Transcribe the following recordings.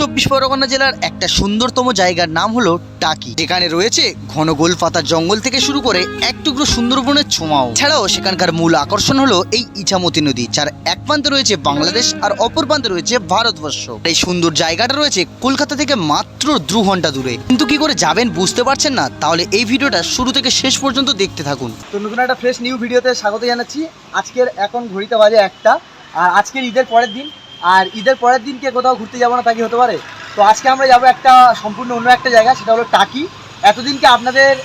চব্বিশ পরগনা জেলার একটা সুন্দরতম জায়গার নাম হলো টাকি। যেখানে রয়েছে ঘন গোলপাতা জঙ্গল থেকে শুরু করে এক টুকরো সুন্দরবনের ছোঁয়াও। ছাড়াও সেখানকার মূল আকর্ষণ হলো এই ইছামতি নদী, যার এক প্রান্তে রয়েছে বাংলাদেশ আর অপর প্রান্তে রয়েছে ভারতবর্ষ। এই সুন্দর জায়গাটা রয়েছে কলকাতা থেকে মাত্র দু ঘণ্টা দূরে। কিন্তু কি করে যাবেন বুঝতে পারছেন না? তাহলে এই ভিডিওটা শুরু থেকে শেষ পর্যন্ত দেখতে থাকুন। তো নতুন একটা ফ্রেশ নিউ ভিডিওতে স্বাগত জানাচ্ছি। আজকের এখন ঘড়িতে বাজে একটা। আর আজকের ঈদের পরের দিন আর ঈদের পরের দিনকে কোথাও ঘুরতে যাব না তা কি হতে পারে? তো আজকে আমরা যাব একটা সম্পূর্ণ অন্য একটা জায়গা, সেটা হলো টাকি। এতদিনকে আপনাদের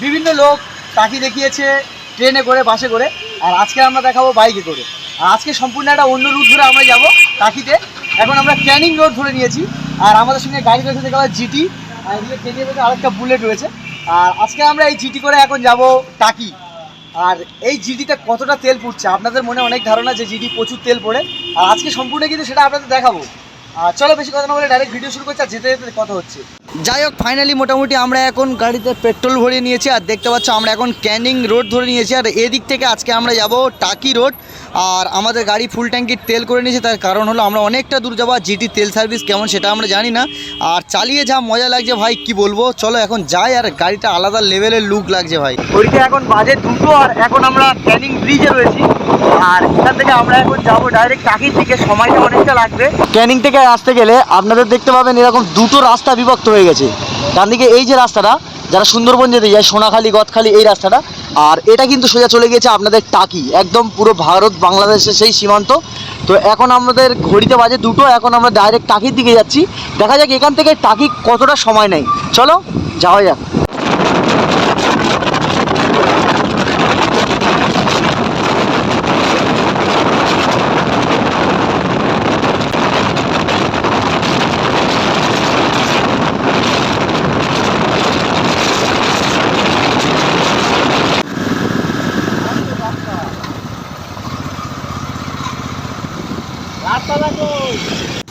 বিভিন্ন লোক টাকি দেখিয়েছে, ট্রেনে করে, বাসে করে। আর আজকে আমরা দেখাবো বাইকে করে। আর আজকে সম্পূর্ণ একটা অন্য রুট ধরে আমরা যাব টাকিতে। এখন আমরা ক্যানিং রোড ধরে নিয়েছি। আর আমাদের সঙ্গে গাড়ি রয়েছে দেখা যায় জিটি। আর এদিকে ট্রেনের মধ্যে আরেকটা বুলেট রয়েছে। আর আজকে আমরা এই জিটি করে এখন যাব টাকি। আর এই জিডিতে কতটা তেল পুড়ছে? আপনাদের মনে অনেক ধারণা যে জিডি প্রচুর তেল পড়ে। আর আজকে সম্পূর্ণ কিন্তু সেটা আপনাদের দেখাবো। আর চলো বেশি কথা না বলে ডাইরেক্ট ভিডিও শুরু করছে আর যেতে যেতে কথা হচ্ছে। যাই হোক ফাইনালি মোটামুটি আমরা এখন গাড়িতে পেট্রোল ভরিয়ে নিয়েছি, আর দেখতে পাচ্ছ আমরা এখন ক্যানিং রোড ধরে নিয়েছি, আর এদিক থেকে আজকে আমরা যাব টাকি রোড আর আমাদের গাড়ি ফুল ট্যাঙ্কির তেল করে নিয়েছি, তার কারণ হলো আমরা অনেকটা দূর যাব জিটি তেল সার্ভিস কেমন সেটা আমরা জানি না, আর চালিয়ে যা মজা লাগছে ভাই, কি বলব? চলো এখন যাই, আর গাড়িটা আলাদা লেভেলের লুক লাগছে ভাই। ওইটা এখন বাজে দুটো, আর এখন আমরা ক্যানিং ব্রিজে রয়েছি। আর এখান থেকে আমরা এখন যাব ডাইরেক্ট টাকির দিকে। সময়টা অনেকটা লাগবে। ক্যানিং থেকে আসতে গেলে আপনাদের দেখতে পাবেন এরকম দুটো রাস্তা বিভক্ত হয়ে গেছে। ডান দিকে এই যে রাস্তাটা, যারা সুন্দরবন যেতে যায়, সোনাখালি, গদখালি, এই রাস্তাটা, আর এটা কিন্তু সোজা চলে গেছে আপনাদের টাকি। একদম পুরো ভারত, বাংলাদেশের সেই সীমান্ত। তো এখন আমাদের ঘড়িতে বাজে দুটো, এখন আমরা ডাইরেক্ট টাকির দিকে যাচ্ছি। দেখা যাক এখান থেকে টাকি কতটা সময় নেয়। চলো, যাওয়া যাক।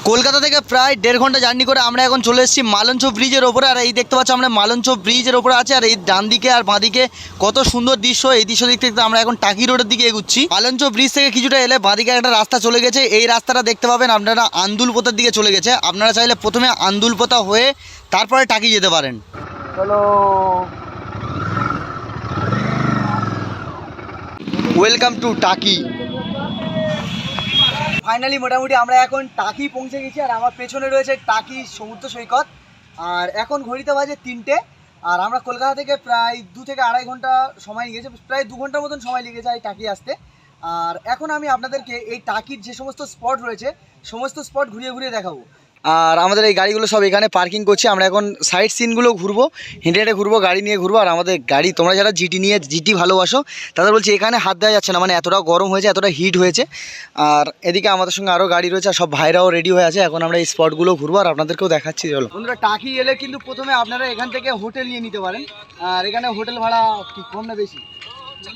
কলকাতা থেকে প্রায় দেড় ঘণ্টা জার্নি করে আমরা এখন চলে এসেছি মালঞ্চ ব্রিজের ওপরে। আর এই দেখতে পাচ্ছি আমরা মালঞ্চ ব্রিজের ওপরে আছে আর এই ডান দিকে আর বাঁ দিকে কত সুন্দর দৃশ্য। এই দৃশ্য দেখতে দেখতে আমরা এখন টাকি রোডের দিকে এগুচ্ছি। মালঞ্চ ব্রিজ থেকে কিছুটা এলে বাঁ দিকে একটা রাস্তা চলে গেছে। এই রাস্তাটা দেখতে পাবেন আপনারা আন্দুলপোতার দিকে চলে গেছে। আপনারা চাইলে প্রথমে আন্দুলপোতা হয়ে তারপরে টাকি যেতে পারেন। চলো। Welcome to Taki. ফাইনালি মোটামুটি আমরা এখন টাকি পৌঁছে গেছি আর আমার পেছনে রয়েছে টাকি সমুদ্র সৈকত। আর এখন ঘড়িতে বাজে তিনটে, আর আমরা কলকাতা থেকে প্রায় দু থেকে আড়াই ঘণ্টা সময় লেগেছে প্রায় দু ঘণ্টার মতন সময় লেগে যায় টাকি আসতে। আর এখন আমি আপনাদেরকে এই টাকির যে সমস্ত স্পট রয়েছে, সমস্ত স্পট ঘুরিয়ে ঘুরিয়ে দেখাবো। আর আমাদের এই গাড়িগুলো সব এখানে পার্কিং করছি। আমরা এখন সাইড সিনগুলো ঘুরবো, হেঁটে হেঁটে ঘুরবো, গাড়ি নিয়ে ঘুরবো। আর আমাদের গাড়ি, তোমরা যারা জিটি নিয়ে জিটি ভালোবাসো, তাদের বলছি এখানে হাত দেওয়া যাচ্ছে না। মানে এতটা গরম হয়েছে, এতটা হিট হয়েছে। আর এদিকে আমাদের সঙ্গে আরও গাড়ি রয়েছে, আর সব ভাইরাও রেডি হয়ে আছে। এখন আমরা এই স্পটগুলো ঘুরবো, আর আপনাদেরকেও দেখাচ্ছি, চলো। বন্ধুরা, টাকি এলে কিন্তু প্রথমে আপনারা এখান থেকে হোটেল নিয়ে নিতে পারেন। আর এখানে হোটেল ভাড়া কি কম না বেশি?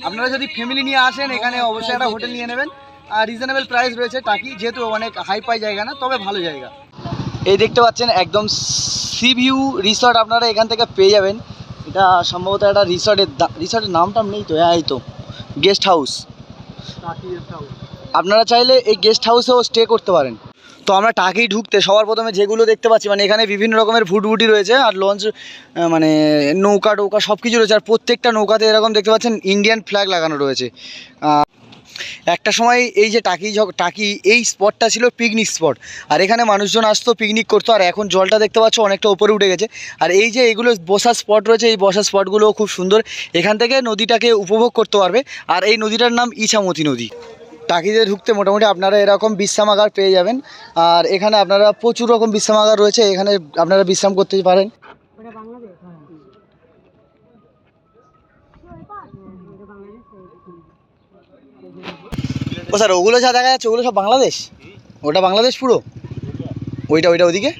আপনারা যদি ফ্যামিলি নিয়ে আসেন, এখানে অবশ্যই একটা হোটেল নিয়ে নেবেন। আর রিজনেবল প্রাইস রয়েছে টাকি, যেহেতু অনেক হাই পাই জায়গা না, তবে ভালো জায়গা। এই দেখতে পাচ্ছেন একদম সি ভিউ রিসর্ট আপনারা এখান থেকে পেয়ে যাবেন। এটা সম্ভবত একটা রিসর্টের রিসর্টের নাম টাম নেই তো? হ্যাঁ এই তো। Guest house. আপনারা চাইলে এই গেস্ট হাউসেও স্টে করতে পারেন। তো আমরা টাকেই ঢুকতে, সবার প্রথমে যেগুলো দেখতে পাচ্ছি মানে এখানে বিভিন্ন রকমের ফুটবুটি রয়েছে আর লঞ্চ মানে নৌকা টৌকা সব কিছু রয়েছে। আর প্রত্যেকটা নৌকাতে এরকম দেখতে পাচ্ছেন ইন্ডিয়ান ফ্ল্যাগ লাগানো রয়েছে। একটা সময় এই যে টাকি টাকি এই স্পটটা ছিল পিকনিক স্পট আর এখানে মানুষজন আসতো পিকনিক করতো, আর এখন জলটা দেখতে পাচ্ছ অনেকটা উপরে উঠে গেছে। আর এই যে এগুলো বসার স্পট রয়েছে, এই বসার স্পটগুলোও খুব সুন্দর। এখান থেকে নদীটাকে উপভোগ করতে পারবে। আর এই নদীটার নাম ইছামতি নদী। টাকিতে ঢুকতে মোটামুটি আপনারা এরকম বিশ্রামাগার পেয়ে যাবেন। আর এখানে আপনারা প্রচুর রকম বিশ্রামাগার রয়েছে। এখানে আপনারা বিশ্রাম করতে পারেন। ও স্যার, ওগুলো যা দেখা যাচ্ছে, ওগুলো সব বাংলাদেশ? ওটা বাংলাদেশ পুরো? ওইটা ওইটা ওদিকে?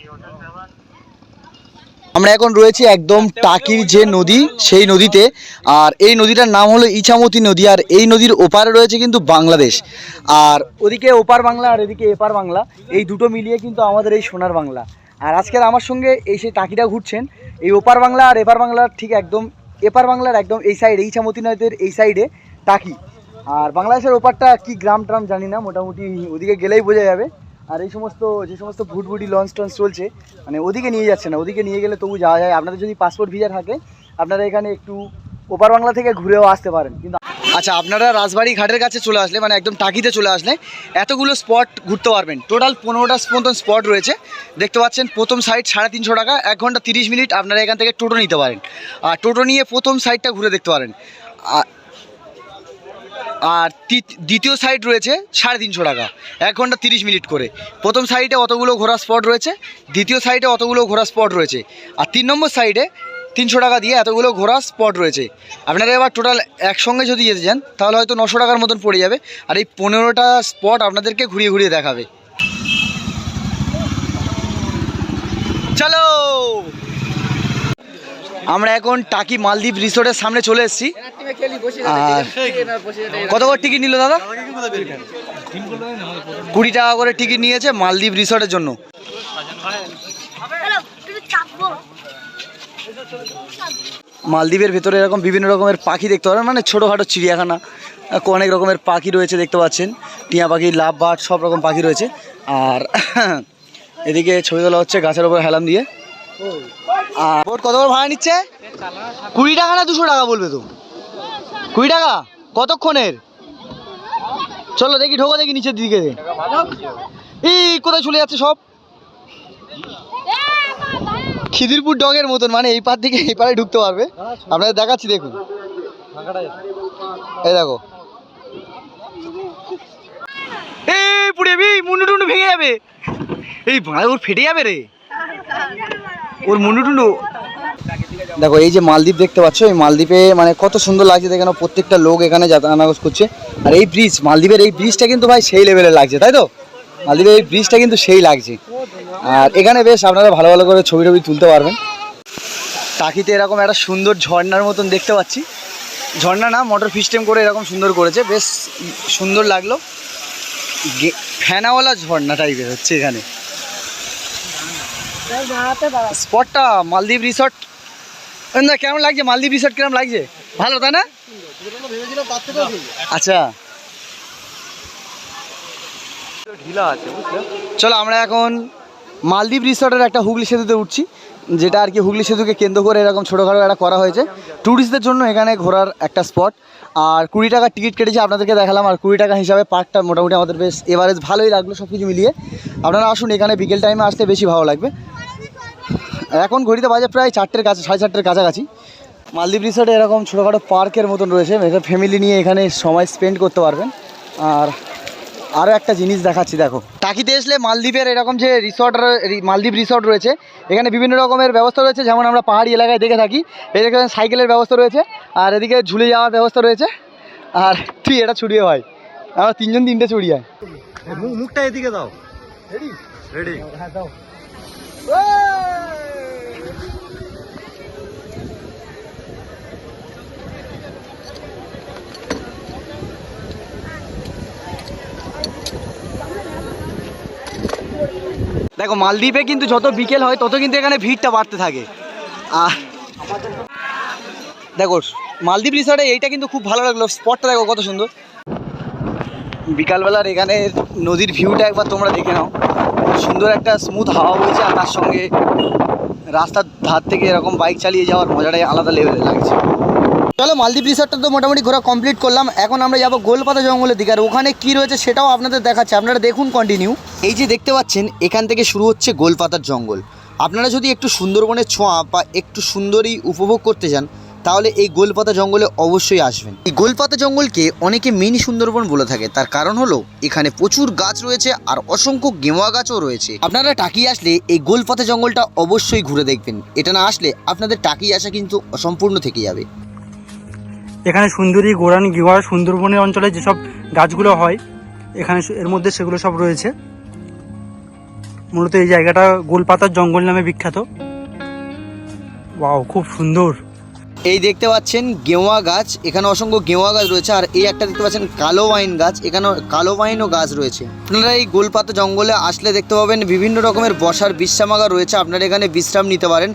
আমরা এখন রয়েছি একদম টাকির যে নদী, সেই নদীতে। আর এই নদীটার নাম হলো ইছামতি নদী, আর এই নদীর ওপারে রয়েছে কিন্তু বাংলাদেশ। আর ওদিকে ওপার বাংলা আর এদিকে এপার বাংলা, এই দুটো মিলিয়ে কিন্তু আমাদের এই সোনার বাংলা। আর আজকের আমার সঙ্গে এই সেই টাকিটা ঘুরছেন, এই ওপার বাংলা আর এপার বাংলার ঠিক একদম, এপার বাংলার একদম এই সাইডে ইছামতি নদীর এই সাইডে টাকি। আর বাংলাদেশের ওপারটা কি গ্রাম ট্রাম জানি না, মোটামুটি ওদিকে গেলেই বোঝা যাবে। আর এই সমস্ত, যে সমস্ত ভুটভুটি লঞ্চ টঞ্চ চলছে মানে ওদিকে নিয়ে যাচ্ছে না, ওদিকে নিয়ে গেলে তবু যাওয়া যায়। আপনাদের যদি পাসপোর্ট ভিজা থাকে, আপনারা এখানে একটু ওপার বাংলা থেকে ঘুরেও আসতে পারেন। কিন্তু আচ্ছা আপনারা রাজবাড়ি ঘাটের কাছে চলে আসলে মানে একদম টাকিতে চলে আসলে, এতগুলো স্পট ঘুরতে পারবেন। টোটাল পনেরোটা মতন স্পট রয়েছে। দেখতে পাচ্ছেন, প্রথম সাইড সাড়ে তিনশো টাকা, এক ঘণ্টা তিরিশ মিনিট আপনারা এখান থেকে টোটো নিতে পারেন। আর টোটো নিয়ে প্রথম সাইডটা ঘুরে দেখতে পারেন। আর- দ্বিতীয় সাইড রয়েছে সাড়ে তিনশো টাকা। এক ঘণ্টা তিরিশ মিনিট করে। প্রথম সাইডে অতগুলো ঘোরা স্পট রয়েছে, দ্বিতীয় সাইডে অতগুলো ঘোরা স্পট রয়েছে। আর তিন নম্বর সাইডে তিনশো টাকা দিয়ে এতগুলো ঘোরা স্পট রয়েছে। আপনারা এবার টোটাল একসঙ্গে যদি যেতে চান, তাহলে হয়তো নশো টাকার মতন পড়ে যাবে। আর এই পনেরোটা স্পট আপনাদেরকে ঘুরিয়ে ঘুরিয়ে দেখাবে। চলো! আমরা এখন টাকি মালদ্বীপ রিসোর্টের সামনে চলে এসেছি। আর কত করে টিকিট নিল দাদা? কুড়ি টাকা করে টিকিট নিয়েছে মালদ্বীপ রিসোর্টের জন্য। মালদ্বীপের ভেতরে এরকম বিভিন্ন রকমের পাখি দেখতে পারেন মানে ছোটোখাটো চিড়িয়াখানা অনেক রকমের পাখি রয়েছে দেখতে পাচ্ছেন টিয়া পাখি লাভ বাট সব রকম পাখি রয়েছে। আর এদিকে ছবি তোলা হচ্ছে গাছের ওপর হেলাম দিয়ে। আর বোট কত করে ভাড়া নিচ্ছে? কুড়ি টাকা না দুশো টাকা বলবে তো? কুড়ি টাকা? কতক্ষণের? চলো দেখি, ঢোকো দেখি নিচের দিকে। এই কোথায় চলে যাচ্ছে সব? খিদিরপুর ডগের মতন মানে এই পার থেকে এই পারে ঢুকতে পারবে। আপনাদের দেখাচ্ছি, দেখুন। এই দেখো। এই পুড়ে মুন্ডু টুন্ডু ভেঙে যাবে। এই ভাই ওর ফেটে যাবে রে। ওর মুন্ডু টুন্ডু দেখো এই যে মালদ্বীপ দেখতে পাচ্ছ এই মালদ্বীপে মানে কত সুন্দর লাগছে দেখেন প্রত্যেকটা লোক এখানে যাতায়াত করছে। আর এই ব্রিজ মালদ্বীপের এই ব্রিজটা কিন্তু ভাই সেই লেভেলের লাগছে তাই তো? মালদ্বীপের এই ব্রিজটা কিন্তু সেই লাগছে। আর এখানে বেশ আপনারা ভালো ভালো করে ছবি টবি তুলতে পারবেন। টাকিতে এরকম একটা সুন্দর ঝর্নার মতন দেখতে পাচ্ছি। ঝর্ণা না মোটর সিস্টেম করে এরকম সুন্দর করেছে বেশ সুন্দর লাগল। ফ্যানাওয়ালা ঝর্ণা টাইপের হচ্ছে এখানে। স্পটটা মালদ্বীপ রিসর্ট না, কেমন লাগছে? মালদ্বীপ রিসর্ট কেমন লাগছে? ভালো, তাই না? আচ্ছা। চলো, আমরা এখন মালদ্বীপ রিসর্টের একটা হুগলি সেতুতে উঠছি, যেটা আর কি হুগলি সেতুকে কেন্দ্র করে এরকম ছোটোখাটো একটা করা হয়েছে। ট্যুরিস্টদের জন্য এখানে ঘোরার একটা স্পট আর কুড়ি টাকার টিকিট কেটেছি, আপনাদেরকে দেখালাম। আর কুড়ি টাকা হিসাবে পার্কটা মোটামুটি আমাদের বেশ এভারেজ ভালোই লাগল সব কিছু মিলিয়ে। আপনারা আসুন, এখানে বিকেল টাইমে আসতে বেশি ভালো লাগবে। এখন ঘড়িতে বাজে প্রায় চারটের কাছে সাড়ে চারটের কাছাকাছি। মালদ্বীপ রিসর্টে এরকম ছোটোখাটো পার্কের মতন রয়েছে এটা ফ্যামিলি নিয়ে এখানে সময় স্পেন্ড করতে পারবেন। আর আরও একটা জিনিস দেখাচ্ছি দেখো। টাকিতে আসলে মালদ্বীপের এরকম যে রিসর্ট মালদ্বীপ রিসর্ট রয়েছে এখানে বিভিন্ন রকমের ব্যবস্থা রয়েছে যেমন আমরা পাহাড়ি এলাকায় দেখে থাকি এদিকে সাইকেলের ব্যবস্থা রয়েছে আর এদিকে ঝুলে যাওয়ার ব্যবস্থা রয়েছে। আর তুই এটা ছুড়িয়ে হয় আমরা তিনজন তিনটে ছুড়িয়ে হয় মুখটা এদিকে দাও। রেডি রেডি হ্যাঁ দাও। দেখো, মালদ্বীপে কিন্তু যত বিকেল হয়, তত কিন্তু এখানে ভিড়টা বাড়তে থাকে। আর দেখো, মালদ্বীপ রিসর্টে এইটা কিন্তু খুব ভালো লাগল। স্পটটা দেখো, কত সুন্দর। বিকালবেলার এখানে নদীর ভিউটা একবার তোমরা দেখে নাও। সুন্দর একটা স্মুথ হাওয়া বইছে, আর তার সঙ্গে রাস্তার ধার থেকে এরকম বাইক চালিয়ে যাওয়ার মজাটাই আলাদা লেভেলে লাগছে। চলো মালদ্বীপ রিসর্টটা তো মোটামুটি ঘোরা কমপ্লিট করলাম। এখন আমরা যাব গোলপাতা জঙ্গলের দিকে। আর ওখানে কি রয়েছে সেটাও আপনাদের দেখাচ্ছে। আপনারা দেখুন কন্টিনিউ এই যে দেখতে পাচ্ছেন, এখান থেকে শুরু হচ্ছে গোলপাতার জঙ্গল। আপনারা যদি একটু সুন্দরবনের ছোঁয়া বা একটু সুন্দরই উপভোগ করতে চান তাহলে এই গোলপাতা জঙ্গলে অবশ্যই আসবেন। এই গোলপাতা জঙ্গলকে অনেকে মিনি সুন্দরবন বলে থাকে। তার কারণ হলো, এখানে প্রচুর গাছ রয়েছে আর অসংখ্য গেওয়া গাছও রয়েছে। আপনারা টাকি আসলে এই গোলপাতা জঙ্গলটা অবশ্যই ঘুরে দেখবেন। এটা না আসলে আপনাদের টাকি আসা কিন্তু অসম্পূর্ণ থেকে যাবে। এখানে সুন্দরী গোরান গিওয়া সুন্দরবনের অঞ্চলে যেসব গাছগুলো হয়, এখানে এর মধ্যে সেগুলো সব রয়েছে। মূলত এই জায়গাটা গোলপাতার জঙ্গল নামে বিখ্যাত। ওয়াও, খুব সুন্দর। এই দেখতে পাচ্ছেন গেওয়া গাছ, এখানে অসংখ্য গেওয়া গাছ রয়েছে, আর এই একটা দেখতে পাচ্ছেন কালো ওয়াইন গাছ এখানে কালো ওয়াইনও গাছ রয়েছে। আপনারা এই গোলপাতা জঙ্গলে আসলে দেখতে পাবেন বিভিন্ন রকমের বসার বিশ্রামাগার রয়েছে, আপনারা এখানে বিশ্রাম নিতে পারেন।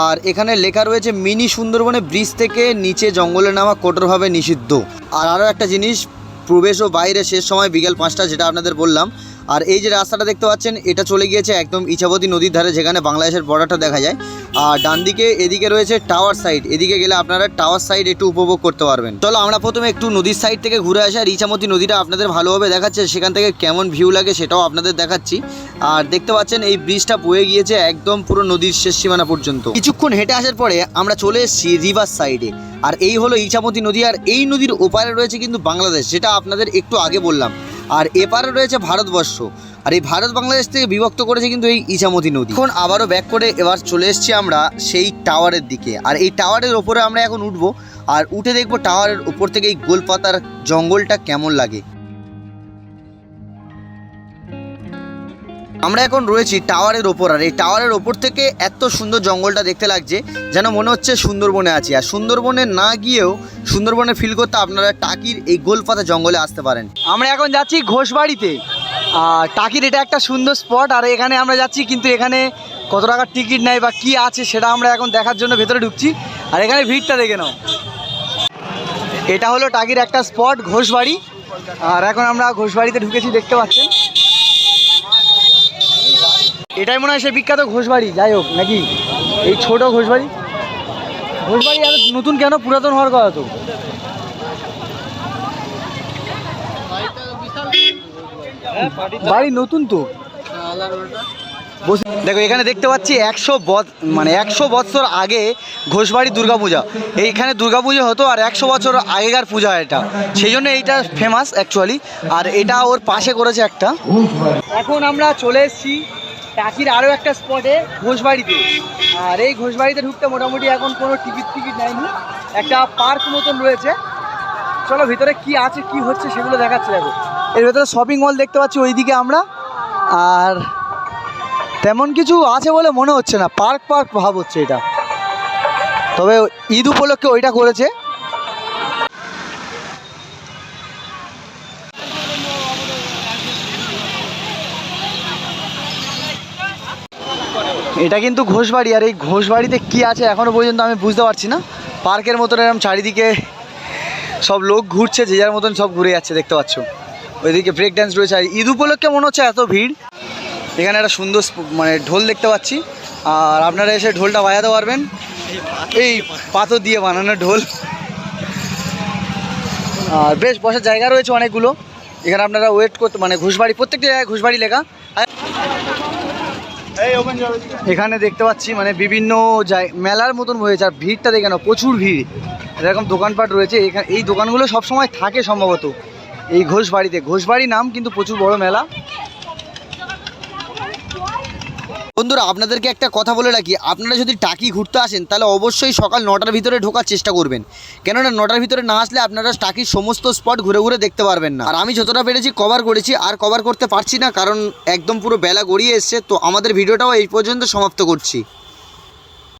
আর এখানে লেখা রয়েছে, মিনি সুন্দরবনে ব্রিজ থেকে নিচে জঙ্গলে নামা কঠোরভাবে নিষিদ্ধ। আর আরও একটা জিনিস, প্রবেশ ও বাইরে শেষ সময় বিকেল পাঁচটা, যেটা আপনাদের বললাম আর এই যে রাস্তাটা দেখতে পাচ্ছেন, এটা চলে গিয়েছে একদম ইছাবতী নদীর ধারে যেখানে বাংলাদেশের বর্ডারটা দেখা যায়। আর ডান দিকে এদিকে রয়েছে টাওয়ার সাইড এদিকে গেলে আপনারা টাওয়ার সাইড একটু উপভোগ করতে পারবেন। চলো আমরা প্রথমে একটু নদীর সাইড থেকে ঘুরে আসি, আর ইছামতি নদীটা আপনাদের ভালোভাবে দেখাচ্ছে, সেখান থেকে কেমন ভিউ লাগে সেটাও আপনাদের দেখাচ্ছি। আর দেখতে পাচ্ছেন এই ব্রিজটা বয়ে গিয়েছে একদম পুরো নদীর শেষ সীমানা পর্যন্ত। কিছুক্ষণ হেঁটে আসার পরে আমরা চলে এসেছি রিভার সাইডে আর এই হলো ইছামতি নদী, আর এই নদীর ওপারে রয়েছে কিন্তু বাংলাদেশ, যেটা আপনাদের একটু আগে বললাম। আর এপারে রয়েছে ভারতবর্ষ। আর এই ভারত বাংলাদেশ থেকে বিভক্ত করেছে কিন্তু এই ইছামতি নদী। এখন আবারও ব্যাক করে এবার চলে এসছি আমরা সেই টাওয়ারের দিকে। আর এই টাওয়ারের ওপরে আমরা এখন উঠবো। আর উঠে দেখব টাওয়ারের ওপর থেকে এই গোলপাতার জঙ্গলটা কেমন লাগে। আমরা এখন রয়েছি টাওয়ারের ওপর, আর এই টাওয়ারের ওপর থেকে এত সুন্দর জঙ্গলটা দেখতে লাগছে, যেন মনে হচ্ছে সুন্দরবনে আছি। আর সুন্দরবনে না গিয়েও সুন্দরবনে ফিল করতে আপনারা টাকির এই গোলপাতা জঙ্গলে আসতে পারেন। আমরা এখন যাচ্ছি ঘোষবাড়িতে। আর টাকির এটা একটা সুন্দর স্পট আর এখানে আমরা যাচ্ছি কিন্তু এখানে কত টাকার টিকিট নেয় বা কি আছে সেটা আমরা এখন দেখার জন্য ভেতরে ঢুকছি। আর এখানে ভিড়টা দেখে নাও। এটা হলো টাকির একটা স্পট ঘোষবাড়ি। আর এখন আমরা ঘোষবাড়িতে ঢুকেছি, দেখতে পাচ্ছেন। এটাই মনে হয় সে বিখ্যাত ঘোষবাড়ি, যাই হোক, নাকি? এই ছোট ঘোষবাড়ি? ঘোষবাড়ি আর নতুন কেন পুরাতন হওয়ার কথা তো? বাড়ি নতুন তো। দেখো, এখানে দেখতে পাচ্ছি একশো মানে একশো বছর আগে ঘোষবাড়ি দুর্গাপূজা। এইখানে দুর্গাপূজা হতো আর একশো বছর আগেকার পূজা এটা। সেই জন্য এইটা ফেমাস অ্যাকচুয়ালি আর এটা ওর পাশে করেছে একটা। এখন আমরা চলে এসেছি টাকির আরও একটা স্পটে ঘোষবাড়িতে। আর এই ঘোষবাড়িতে ঢুকতে মোটামুটি এখন কোনো টিকিট টিকিট নেয়নি। একটা পার্ক মতন রয়েছে। চলো ভিতরে কি আছে, কি হচ্ছে সেগুলো দেখাচ্ছে দেখো। এর ভেতরে শপিং মল দেখতে পাচ্ছি ওইদিকে আমরা। আর তেমন কিছু আছে বলে মনে হচ্ছে না। পার্ক পার্ক ভাব হচ্ছে এটা। তবে ঈদ উপলক্ষে ওইটা করেছে। এটা কিন্তু ঘোষবাড়ি, আর এই ঘোষবাড়িতে কি আছে এখনও পর্যন্ত আমি বুঝতে পারছি না। পার্কের মতন এরকম চারিদিকে সব লোক ঘুরছে, যে যার মতন সব ঘুরে যাচ্ছে, দেখতে পাচ্ছ। ওইদিকে ব্রেক ড্যান্স রয়েছে, আর ঈদ উপলক্ষে মনে হচ্ছে এত ভিড়। এখানে একটা সুন্দর মানে ঢোল দেখতে পাচ্ছি। আর আপনারা এসে ঢোলটা বাজাতে পারবেন। এই পাথর দিয়ে বানানো ঢোল। আর বেশ, বসার জায়গা রয়েছে অনেকগুলো। এখানে আপনারা ওয়েট করতে মানে ঘুষবাড়ি, প্রত্যেকটা জায়গায় ঘুষবাড়ি লেখা। এখানে দেখতে পাচ্ছি মানে বিভিন্ন মেলার মতন হয়েছে, আর ভিড়টা দেখে না প্রচুর ভিড়। এরকম দোকানপাট রয়েছে এখানে এই দোকানগুলো সবসময় থাকে সম্ভবত। এই ঘোষবাড়িতে, ঘোষবাড়ি নাম কিন্তু প্রচুর বড় মেলা। বন্ধুরা, আপনাদেরকে একটা কথা বলে রাখি। আপনারা যদি টাকি ঘুরতে আসেন, তাহলে অবশ্যই সকাল নটার ভিতরে ঢোকার চেষ্টা করবেন। কেননা, নটার ভিতরে না আসলে আপনারা টাকির সমস্ত স্পট ঘুরে ঘুরে দেখতে পারবেন না। আর আমি যতটা পেরেছি কভার করেছি, আর কভার করতে পারছি না, কারণ একদম পুরো বেলা গড়িয়ে এসছে। তো আমাদের ভিডিওটাও এই পর্যন্ত সমাপ্ত করছি।